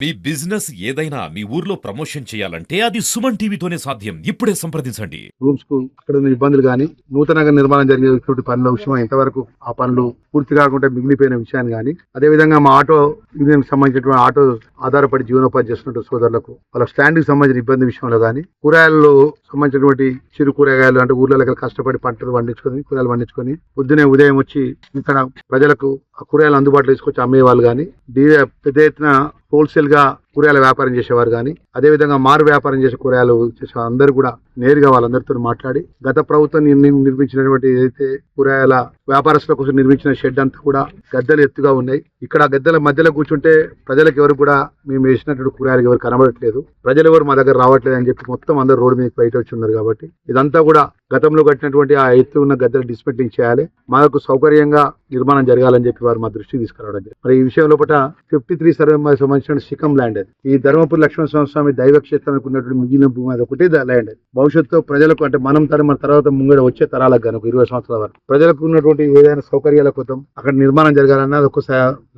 మీ business ఏదైనా మీ ఊర్లో promotion చేయాలంటే అది సుమన్ టీవీతోనే సాధ్యం. ఇప్పుడే సంప్రదించండి. రూమ్స్కు అక్కడ ఉన్న ఇబ్బందులు కానీ నూతనంగా నిర్మాణం జరిగేటువంటి పనుల విషయం ఎంతవరకు ఆ పనులు పూర్తి కాకుండా మిగిలిపోయిన విషయాన్ని కానీ అదేవిధంగా మా ఆటో యూనియన్ సంబంధించినటువంటి ఆటో ఆధారపడి జీవనోపాధి చేస్తున్న సోదరులకు వాళ్ళ స్టాండ్కి సంబంధించిన ఇబ్బంది విషయంలో కానీ కూరగాయలలో సంబంధించినటువంటి చిరు కూరగాయలు అంటే ఊర్లలో కష్టపడి పంటలు పండించుకొని కూరగాయలు పండించుకొని పొద్దునే ఉదయం వచ్చి ఇక్కడ ప్రజలకు ఆ కూరగాయలు అందుబాటులో తీసుకొచ్చి అమ్మేవాళ్ళు కానీ పెద్ద ఎత్తున హోల్సేల్గా కూరగాయల వ్యాపారం చేసేవారు కానీ అదేవిధంగా మారు వ్యాపారం చేసే కూరగాయలు చేసే అందరూ కూడా నేరుగా వాళ్ళందరితో మాట్లాడి గత ప్రభుత్వం నిర్మించినటువంటి ఏదైతే కూరగాయల వ్యాపారస్తుల కోసం నిర్మించిన షెడ్ అంతా కూడా గద్దెలు ఎత్తుగా ఉన్నాయి. ఇక్కడ గద్దెల మధ్యలో కూర్చుంటే ప్రజలకు ఎవరు కూడా మేము వేసినటువంటి కూరగాయలు ఎవరు కనబడట్లేదు. ప్రజలు ఎవరు మా దగ్గర రావట్లేదు అని చెప్పి మొత్తం అందరూ రోడ్డు మీద బయట వచ్చి ఉన్నారు కాబట్టి ఇదంతా కూడా గతంలో కట్టినటువంటి ఆ ఎత్తు ఉన్న గద్దెలు డిస్మెంటింగ్ చేయాలి. మాకు సౌకర్యంగా నిర్మాణం జరగాలని చెప్పి వారు మా దృష్టికి తీసుకురావడం జరిగింది. మరి ఈ విషయం లోపల ఫిఫ్టీ త్రీ సర్వే సంబంధించిన సికం ల్యాండ్ అది. ఈ ధర్మపురి లక్ష్మణ స్వామి దైవ క్షేత్రానికి ఉన్నటువంటి మిగిలిన భూమి అది ఒకటే ల్యాండ్ భవిష్యత్తులో ప్రజలకు అంటే మనం తరం మన తర్వాత ముంగడ వచ్చే తరాలకు కనుక ఇరవై సంవత్సరాల వరకు. ప్రజలకు ఉన్నటువంటి ఏదైనా సౌకర్యాల కోసం అక్కడ నిర్మాణం జరగాలన్నా అది ఒక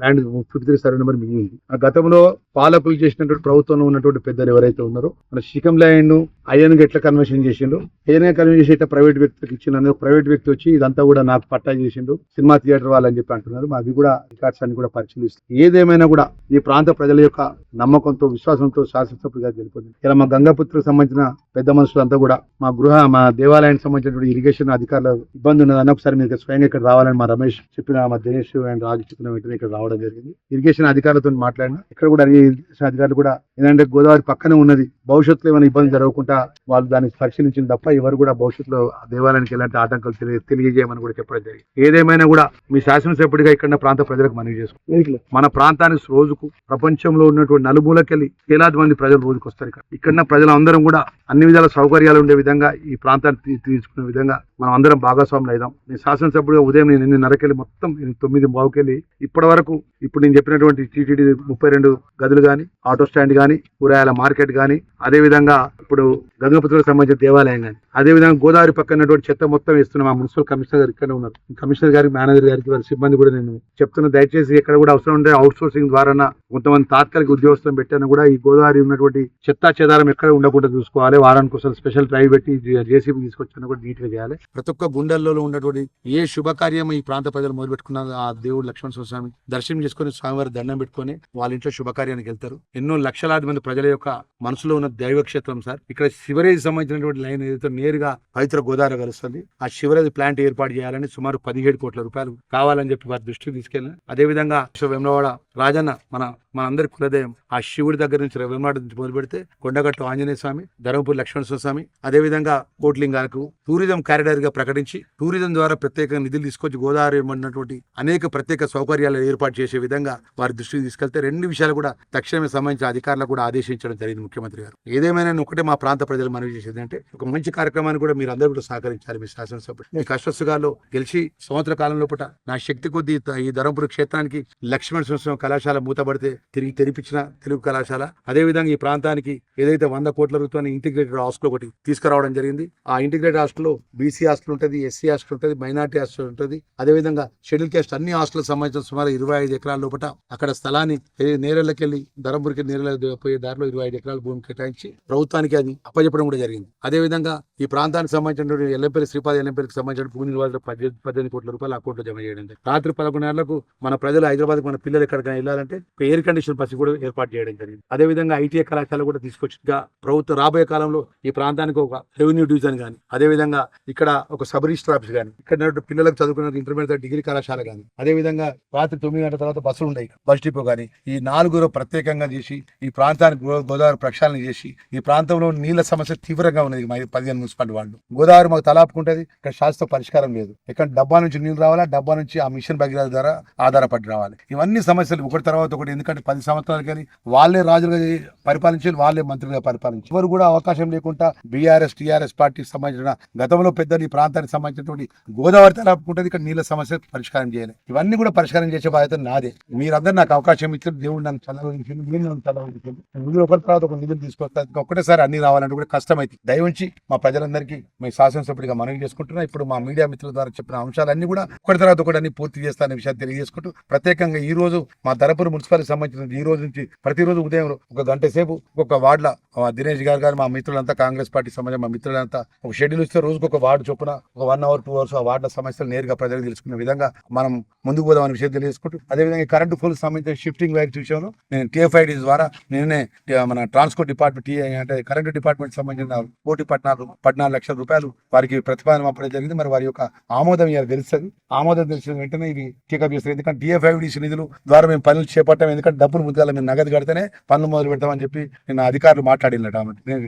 land fifty three survey number మిగిలింది. ఆ గతంలో పాలకులు చేసినటువంటి ప్రభుత్వంలో ఉన్నటువంటి పెద్దలు ఎవరైతే ఉన్నారో మన శిఖం ల్యాండ్ అయ్యన్కి ఎట్లా కన్వర్షన్ చేసిండు? అయ్యన్ కన్వర్షన్ చేసి ప్రైవేట్ వ్యక్తులకు ఇచ్చిన ప్రైవేట్ వ్యక్తి వచ్చి ఇదంతా కూడా నాకు పట్టా చేసిండు. సినిమా థియేటర్ వాళ్ళని చెప్పి అంటున్నారు. మా కూడా రికార్డ్స్ అన్ని కూడా పరిశీలిస్తుంది ఏదేమైనా కూడా ఈ ప్రాంత ప్రజల యొక్క నమ్మకంతో విశ్వాసంతో శాసనసభ్యుగా గెలుపొంది ఇలా మా గంగాపుత్రకు సంబంధించిన పెద్ద మనుషులంతా కూడా మా గృహ మా దేవాలయానికి సంబంధించినటువంటి ఇరిగేషన్ అధికారుల ఇబ్బంది ఉన్నదని ఒకసారి మీరు స్వయంగా ఇక్కడ రావాలని మా రమేష్ చెప్పిన మా దినేష్ అండ్ రాజు చెప్పిన వెంటనే ఇక్కడ రావడం జరిగింది. ఇరిగేషన్ అధికారులతో మాట్లాడిన. ఇక్కడ కూడా ఇరిగేషన్ అధికారులు కూడా ఏంటంటే గోదావరి పక్కనే ఉన్నది. భవిష్యత్తులో ఏమైనా ఇబ్బంది జరగకుండా వాళ్ళు దాన్ని పరిశీలించిన తప్ప ఎవరు కూడా భవిష్యత్తులో దేవాలయానికి ఎలాంటి ఆటంకాలు తెలియ తెలియజేయమని కూడా చెప్పడం జరిగింది. ఏదేమైనా కూడా మీ శాసనసభ్యుడిగా ఇక్కడ ప్రాంత ప్రజలకు మనవి చేసుకుంటాం మన ప్రాంతానికి రోజుకు ప్రపంచంలో ఉన్నటువంటి నలుమూలకెళ్ళి వేలాది మంది ప్రజలు రోజుకు వస్తారు ఇక్కడ. ఇక్కడ ప్రజలు అందరం కూడా అన్ని విధాల సౌకర్యాలు ఉండే విధంగా ఈ ప్రాంతాన్ని తీ- తీర్చుకునే విధంగా మనం అందరం భాగస్వాములు అయిదాం. నేను శాసనసభ్యుడిగా ఉదయం నేను ఎనిమిదిన్నరకెళ్ళి మొత్తం నేను తొమ్మిది బావుకెళ్ళి ఇప్పటి వరకు ఇప్పుడు నేను చెప్పినటువంటి టీటీడీ ముప్పై రెండు గదులు కానీ ఆటో స్టాండ్ కానీ కూరగాయల మార్కెట్ కానీ అదే విధంగా ఇప్పుడు గంగపత్రులకు సంబంధించిన దేవాలయం కానీ. అదేవిధంగా గోదావరి పక్కన చెత్త మొత్తం వేస్తున్న. మా మున్సిపల్ కమిషనర్ గారు ఇక్కడ ఉన్నారు. కమిషనర్ గారికి మేనేజర్ గారికి వారి సిబ్బంది కూడా నేను చెప్తున్నా. దయచేసి ఎక్కడ కూడా అవసరం ఉంటే అవుట్ సోర్సింగ్ ద్వారా కొంతమంది తాత్కాలిక ఉద్యోగస్తులను పెట్టాను కూడా ఈ గోదావరి ఉన్నటువంటి చెత్త చెదారం ఎక్కడ ఉండకుండా చూసుకోవాలి. వారానికి ఒకసారి స్పెషల్ డ్రైవ్ పెట్టి జేసీబీ తీసుకొచ్చిన కూడా నీట్గా చేయాలి. ప్రతి ఒక్క గుండెల్లో ఉన్నటువంటి ఏ శుభకార్యం ఈ ప్రాంత ప్రజలు మొదలు పెట్టుకున్నారు ఆ దేవుడు లక్ష్మణ స్వామి దర్శనం చేసుకుని స్వామివారి దండం పెట్టుకుని వాళ్ళ ఇంట్లో శుభకార్యానికి వెళ్తారు. ఎన్నో లక్షలాది మంది ప్రజల యొక్క మనసులో ఉన్న దైవ క్షేత్రం సార్. ఇక్కడ శివరేజ్ సంబంధించినటువంటి లైన్ ఏదైతే నేరుగా పవిత్ర గోదావరి కలుస్తుంది ఆ శివరేజ్ ప్లాంట్ ఏర్పాటు చేయాలని సుమారు పదిహేడు కోట్ల రూపాయలు కావాలని చెప్పి వారి దృష్టికి తీసుకెళ్ళిన అదే విధంగా వెమ్లవాడ రాజన్న మన మనందరి కులదేవం ఆ శివుడి దగ్గర నుంచి వెమ్లవాడ నుంచి మొదలు పెడితే కొండగట్టు ఆంజనేయ స్వామి ధర్మపురి లక్ష్మణ స్వామి అదే విధంగా కోట్లింగాలకు టూరిజం కారిడార్గా ప్రకటించి టూరిజం ద్వారా ప్రత్యేక నిధులు తీసుకొచ్చి గోదావరి ఉన్నటువంటి అనేక ప్రత్యేక సౌకర్యాలు ఏర్పాటు చేసే విధంగా వారి దృష్టికి తీసుకెళ్తే రెండు విషయాలు కూడా తక్షణమే సంబంధించిన అధికారులకు కూడా ఆదేశించడం జరిగింది ముఖ్యమంత్రి గారు. ఏదేమైనా ఒకటే మా ప్రాంతం ప్రజలు మనవి చేసేది అంటే ఒక మంచి కార్యక్రమాన్ని కూడా మీరు అందరూ కూడా సహకరించాలి మీ శాసనసభ్యుడు. మీ కష్టసుగాల్లో గెలిచి సంవత్సర కాలం లోపల నా శక్తి కొద్దీ ఈ ధర్మపురి క్షేత్రానికి లక్ష్మణ సంవత్సరం కళాశాల మూతపడితే తిరిగి తెరిపించిన తెలుగు కళాశాల. అదేవిధంగా ఈ ప్రాంతానికి ఏదైతే వంద కోట్ల రూపాయలు ఇంటిగ్రేటెడ్ హాస్టల్ ఒకటి తీసుకురావడం జరిగింది. ఆ ఇంటిగ్రేటెడ్ హాస్టల్లో బీసీ హాస్టల్ ఉంటుంది ఎస్సీ హాస్టల్ ఉంటుంది మైనార్టీ హాస్టల్ ఉంటుంది. అదే విధంగా షెడ్యూల్ క్యాస్ట్ అన్ని హాస్టల్ సంబంధించిన సుమారు ఇరవై ఐదు ఎకరాల లోపల అక్కడ స్థలాన్ని ఏ- ధర్మపురికి ధరంపురికి నేరేళ్ళ పోయే దారిలో ఇరవై ఐదు ఎకరాల భూమి కేటాయించి ప్రభుత్వానికి అది అప్పచెప్పడం కూడా జరిగింది. అదేవిధంగా ఈ ప్రాంతానికి సంబంధించినటువంటి ఎల్లంపల్లి శ్రీపాద ఎల్లంపల్లికి సంబంధించిన భూమి నిర్వాహకులకు పద్దెనిమిది పద్దెనిమిది కోట్ల రూపాయలు అకౌంట్లో జమ చేయడం రాత్రి పదకొండు గంటలకు మన ప్రజలు హైదరాబాద్ మన పిల్లలు ఎక్కడికైనా వెళ్ళాలంటే ఎయిర్ కండిషన్ బస్సు కూడా ఏర్పాటు చేయడం జరిగింది. అదే విధంగా ఐటీఐ కళాశాల కూడా తీసుకొచ్చి ప్రభుత్వం రాబోయే కాలంలో ఈ ప్రాంతానికి ఒక రెవెన్యూ డివిజన్ కానీ అదే విధంగా ఇక్కడ ఒక సబ్ రిజిస్టర్ ఆఫీస్ కానీ ఇక్కడ పిల్లలకు చదువుకున్న ఇంటర్మీడియట్ డిగ్రీ కళాశాల కానీ అదే విధంగా రాత్రి తొమ్మిది గంటల తర్వాత బస్సులు ఉన్నాయి. బస్ డిపో కానీ ఈ నాలుగులో ప్రత్యేకంగా చేసి ఈ ప్రాంతానికి గోదావరి ప్రక్షాళన చేసి ఈ ప్రాంతంలో నీళ్ళ సమస్య తీవ్రంగా ఉన్నది పదిహేను మున్సిపాలిటీ వాళ్ళు. గోదావరి మాకు తలాపుకుంటది ఇక్కడ శాశ్వత పరిష్కారం లేదు. ఇక్కడ డబ్బా నుంచి నీళ్ళు రావాలా? డబ్బా నుంచి ఆ మిషన్ భగీరథ ద్వారా ఆధారపడి రావాలి. ఇవన్నీ సమస్యలు ఒకటి తర్వాత ఒకటి ఎందుకంటే పది సంవత్సరాలు కానీ వాళ్ళే రాజులుగా చే- పరిపాలించి వాళ్ళే మంత్రులుగా పరిపాలించి ఎవరు కూడా అవకాశం లేకుండా బీఆర్ఎస్ టీఆర్ఎస్ పార్టీకి సంబంధించిన గతంలో పెద్ద ఈ ప్రాంతానికి సంబంధించినటువంటి గోదావరి తలాపుకుంటది ఇక్కడ నీళ్ళ సమస్య పరిష్కారం చేయాలి. ఇవన్నీ కూడా పరిష్కారం చేసే బాధ్యత నాదే. మీరందరూ నాకు అవకాశం ఇచ్చారు దేవుడు నన్ను చల్లగా మీరు నన్ను ఒకరి తర్వాత ఒక నిధులు తీసుకొస్తాను ఒకటేసారి అన్ని రావాలంటే కూడా కష్టమైంది దయవుంచి మా ప్రజలందరికీ మీ శాసనసభ్యుడిగా మనవి చేసుకుంటున్నా. ఇప్పుడు మా మీడియా మిత్రుల ద్వారా చెప్పిన అంశాలన్నీ కూడా ఒకటి తర్వాత ఒకటి అన్ని పూర్తి చేస్తాననే విషయాన్ని తెలియజేసుకుంటూ ప్రత్యేకంగా ఈ రోజు మా ధరపూర్ మున్సిపాలిటీ సంబంధించిన ఈ రోజు నుంచి ప్రతిరోజు ఉదయం ఒక గంట సేపు ఒక్కొక్క వార్డుల దినేష్ గారు గారు మా మిత్రులంతా కాంగ్రెస్ పార్టీ సంబంధించిన మా మిత్రులంతా ఒక షెడ్యూల్ ఇస్తే రోజుకు ఒక వార్డు చొప్పున ఒక వన్ అవర్ టూ అవర్స్ ఆ వార్డుల సమస్యలు నేరుగా ప్రజలకు తెలుసుకునే విధంగా మనం ముందుకు పోదామని విషయం తెలియజేసుకుంటూ అదేవిధంగా కరెంటు ఫుల్ సంబంధించిన షిఫ్టింగ్ వ్యాక్స్ విషయంలో నేను టీఎఫ్ఐడి ద్వారా నేనే మన ట్రాన్స్పోర్ట్ డిపార్ట్మెంట్ అంటే కరెంటు డిపార్ట్మెంట్ సంబంధించిన కోటి పద్నాలుగు పద్నాలుగు లక్షల రూపాయలు వారికి ప్రతిపాదన పంపడం జరిగింది. మరి వారి యొక్క ఆమోదం ఇవాళ తెలుస్తుంది. ఆమోదం తెలిసిన వెంటనే ఇవి టేకప్ చేస్తారు. ఎందుకంటే డిఎఫ్ఐడిసి నిధులు ద్వారా మేము పనులు చేపట్టాం. ఎందుకంటే డబ్బులు ముందుగా మేము నగదు కడితేనే పనులు మొదలు పెడతామని చెప్పి నేను అధికారులు మాట్లాడినట్టు నేను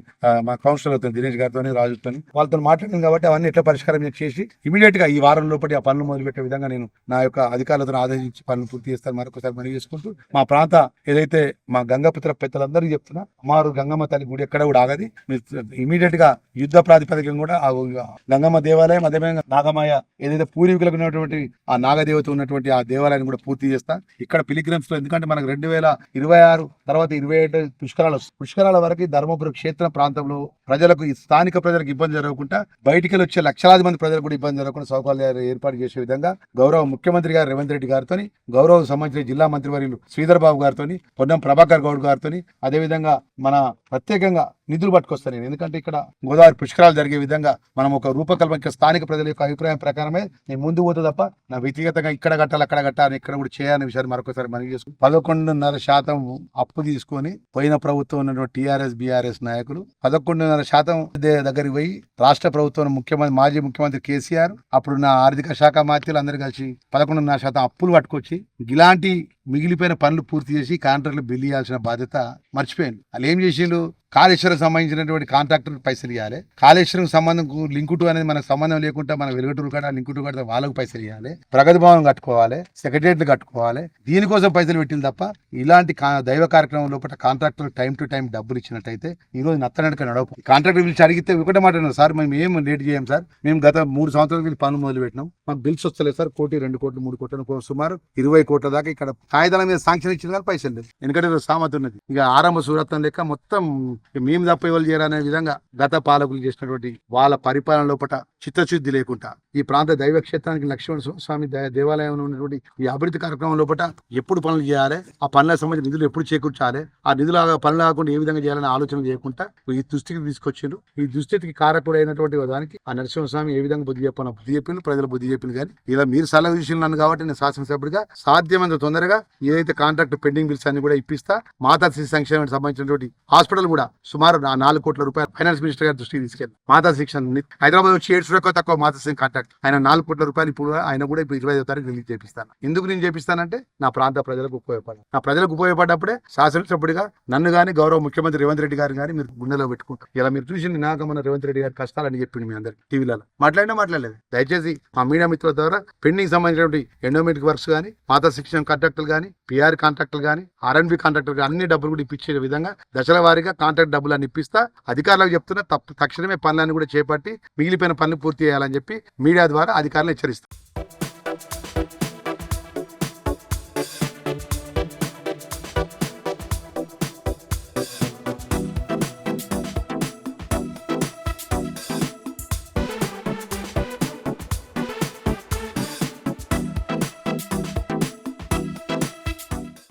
మా కౌన్సిలర్ అవుతుంది దినేష్ గారితో రాజుతో వాళ్ళతో మాట్లాడింది కాబట్టి అవన్నీ ఎట్లా పరిష్కారం చేసి ఇమీడియట్గా ఈ వారం లోపటి ఆ పనులు మొదలు పెట్టే విధంగా నేను నా యొక్క అధికారులతో ఆదేశించి పనులు పూర్తి చేస్తాను. మరొకసారి మనవి చేసుకుంటూ మా ప్రాంత ఏదైతే మా గంగపుత్ర పెద్దలందరూ చెప్తున్నా మారు గంగమ్మ తల్లి గుడి ఎక్కడ కూడా ఆగది. ఇమీడియట్గా యుద్ధ ప్రాతిపదికం కూడా ఆ గంగమ్మ దేవాలయం అదేవిధంగా నాగమాయ ఏదైతే పూర్వీకులకు ఉన్నటువంటి ఆ నాగదేవత ఉన్నటువంటి ఆ దేవాలయాన్ని కూడా పూర్తి చేస్తా. ఇక్కడ పిలిగ్రమ్స్లో ఎందుకంటే మనకు రెండు వేల ఇరవై ఆరు తర్వాత ఇరవై ఏడు పుష్కరాలు పుష్కరాల వరకు ధర్మపురి క్షేత్ర ప్రాంతంలో ప్రజలకు స్థానిక ప్రజలకు ఇబ్బంది జరగకుండా బయటికి వచ్చే లక్షలాది మంది ప్రజలకు కూడా ఇబ్బంది జరగకుండా సౌకర్యాలు ఏర్పాటు చేసే విధంగా గౌరవ ముఖ్యమంత్రి గారు రేవంత్ రెడ్డి గారితో గౌరవ సంబంధించిన జిల్లా మంత్రివర్యులు శ్రీధర్ బాబు గారితో పొన్నం ప్రభాకర్ గౌడ్ గారితో అదేవిధంగా మన ప్రత్యేకంగా నిధులు పట్టుకొస్తాను నేను. ఎందుకంటే ఇక్కడ గోదావరి పుష్కరాలు జరిగే విధంగా మనం ఒక రూపకల్పన స్థానిక ప్రజల యొక్క అభిప్రాయం ప్రకారమే నేను ముందు పోతే తప్ప నా వ్యక్తిగతంగా ఇక్కడ కట్టాలి అక్కడ కట్టాలి ఇక్కడ కూడా చేయాలనే విషయాన్ని మరొకసారి మనకి చేసుకుని పదకొండున్నర శాతం అప్పు తీసుకొని పోయిన ప్రభుత్వం ఉన్నటువంటి టీఆర్ఎస్ బీఆర్ఎస్ నాయకులు పదకొండున్నర శాతం దగ్గరికి పోయి రాష్ట్ర ప్రభుత్వం ముఖ్యమంత్రి మాజీ ముఖ్యమంత్రి కేసీఆర్ అప్పుడు నా ఆర్థిక శాఖ మంత్రులు అందరు కలిసి పదకొండున్నర శాతం అప్పులు పట్టుకొచ్చి ఇలాంటి మిగిలిపోయిన పనులు పూర్తి చేసి కాంట్రాక్టులు బిల్ చేయాల్సిన బాధ్యత మర్చిపోయింది వాళ్ళు ఏం చేసిండు you కాళేశ్వరం సంబంధించినటువంటి కాంట్రాక్టర్ పైసలు ఇవ్వాలి కాళేశ్వరం సంబంధం లింకు టూ అనేది మనకు సంబంధం లేకుండా మన వెలుగుటూరు కాడ లింకు టూ కడితే వాళ్ళకు పైసలు ఇవ్వాలి ప్రగతి భవనం కట్టుకోవాలి సెక్రటరియట్లు కట్టుకోవాలి. దీనికోసం పైసలు పెట్టింది తప్ప ఇలాంటి దైవ కార్యక్రమం లోపల కాంట్రాక్టర్ టైం టు టైం డబ్బులు ఇచ్చినట్టయితే ఈ రోజు నత్తనడక నడవ కాంట్రాక్టర్ పిలిచి అడిగితే ఒకటే మాట సార్ మేము ఏం లేట్ చేయం సార్? మేము గత మూడు సంవత్సరాల పనులు మొదలు పెట్టినాం మాకు బిల్స్ వస్తలేదు సార్. కోటి రెండు కోట్లు మూడు కోట్లు సుమారు ఇరవై కోట్ల దాకా ఇక్కడ కాగితాల మీద శాంక్షన్ ఇచ్చిన కానీ పైసలు లేదు ఎందుకంటే సామర్థ్యం ఉన్నది. ఇక ఆరంభ సూరత్వం లెక్క మొత్తం మేము తప్ప ఎవరు చేయాలనే విధంగా గత పాలకులు చేసినటువంటి వాళ్ళ పరిపాలన లోపల చిత్తశుద్ధి లేకుండా ఈ ప్రాంత దైవ క్షేత్రానికి లక్ష్మణ స్వామి దే- దేవాలయం ఉన్నటువంటి ఈ అభివృద్ధి కార్యక్రమం లోపల ఎప్పుడు పనులు చేయాలి? ఆ పనులకు సంబంధించిన నిధులు ఎప్పుడు చేకూర్చాలి? ఆ నిధులు పనులు కాకుండా ఏ విధంగా చేయాలని ఆలోచన చేయకుండా ఈ దుస్థితికి తీసుకొచ్చిండ్రు. ఈ దుస్థితికి కారకుడైనటువంటి దానికి ఆ నరసింహస్వామి ఏ విధంగా బుద్ధి చెప్పాను బుద్ధి చెప్పిండు ప్రజలు బుద్ధి చెప్పింది కానీ ఇలా మీరు సలహా విషయం నన్ను కాబట్టి నేను శాసనసభ్యుడిగా సాధ్యమైనంత తొందరగా ఏదైతే కాంట్రాక్ట్ పెండింగ్ బిల్స్ అన్ని కూడా ఇప్పిస్తా మాతా శిశు సంక్షేమానికి సంబంధించినటువంటి హాస్పిటల్ కూడా సుమారు నాలుగు కోట్ల రూపాయలు ఫైనాన్స్ మినిస్టర్ గారి దృష్టికి తీసుకెళ్ళి మాతా శిక్షణ హైదరాబాద్ వచ్చి ఏడు ఎక్కువ తక్కువ మాతా సింగ్ కాంటాక్ట్ ఆయన నాలుగు కోట్ల రూపాయలు ఇప్పుడు ఆయన కూడా ఇప్పుడు ఇరవై ఐదో తారీఖు రిలీజ్ చేపిస్తాను. ఎందుకు నేను చేపిస్తానంటే నా ప్రాంత ప్రజలకు ఉపయోగపడాలి. నా ప్రజలకు ఉపయోగపడ్డప్పుడే శాసనసభ్యుడిగా నన్ను కానీ గౌరవ ముఖ్యమంత్రి రేవంత్ రెడ్డి గారు కానీ మీరు గుండెలో పెట్టుకుంటారు. ఇలా మీరు చూసి నాక మన రేవంత్ రెడ్డి గారి కష్టాలని చెప్పింది మీ అందరికి టీవీలలో. మాట్లాడినా మాట్లాడలేదు. దయచేసి మా మీడియా మిత్రుల ద్వారా పెండింగ్ సంబంధించినటువంటి ఎండోమెట్రిక్ వర్క్స్ కానీ మాతా శిక్షణ కాంట్రాక్టులు కానీ పిఆర్ కాంట్రాక్టులు కానీ ఆర్ఎన్బి కాంట్రాక్టులు కానీ అన్ని డబ్బులు కూడా ఇప్పించే విధంగా దశల వారీగా కాంట్రాక్ట్ డబ్బులు అని ఇప్పిస్తా. అధికారులకు చెప్తున్నా తప్ప తక్షణమే పనులన్నీ కూడా చేపట్టి మిగిలిపోయిన పనులు పూర్తి చేయాలని చెప్పి మీడియా ద్వారా అధికారులు హెచ్చరిస్తారు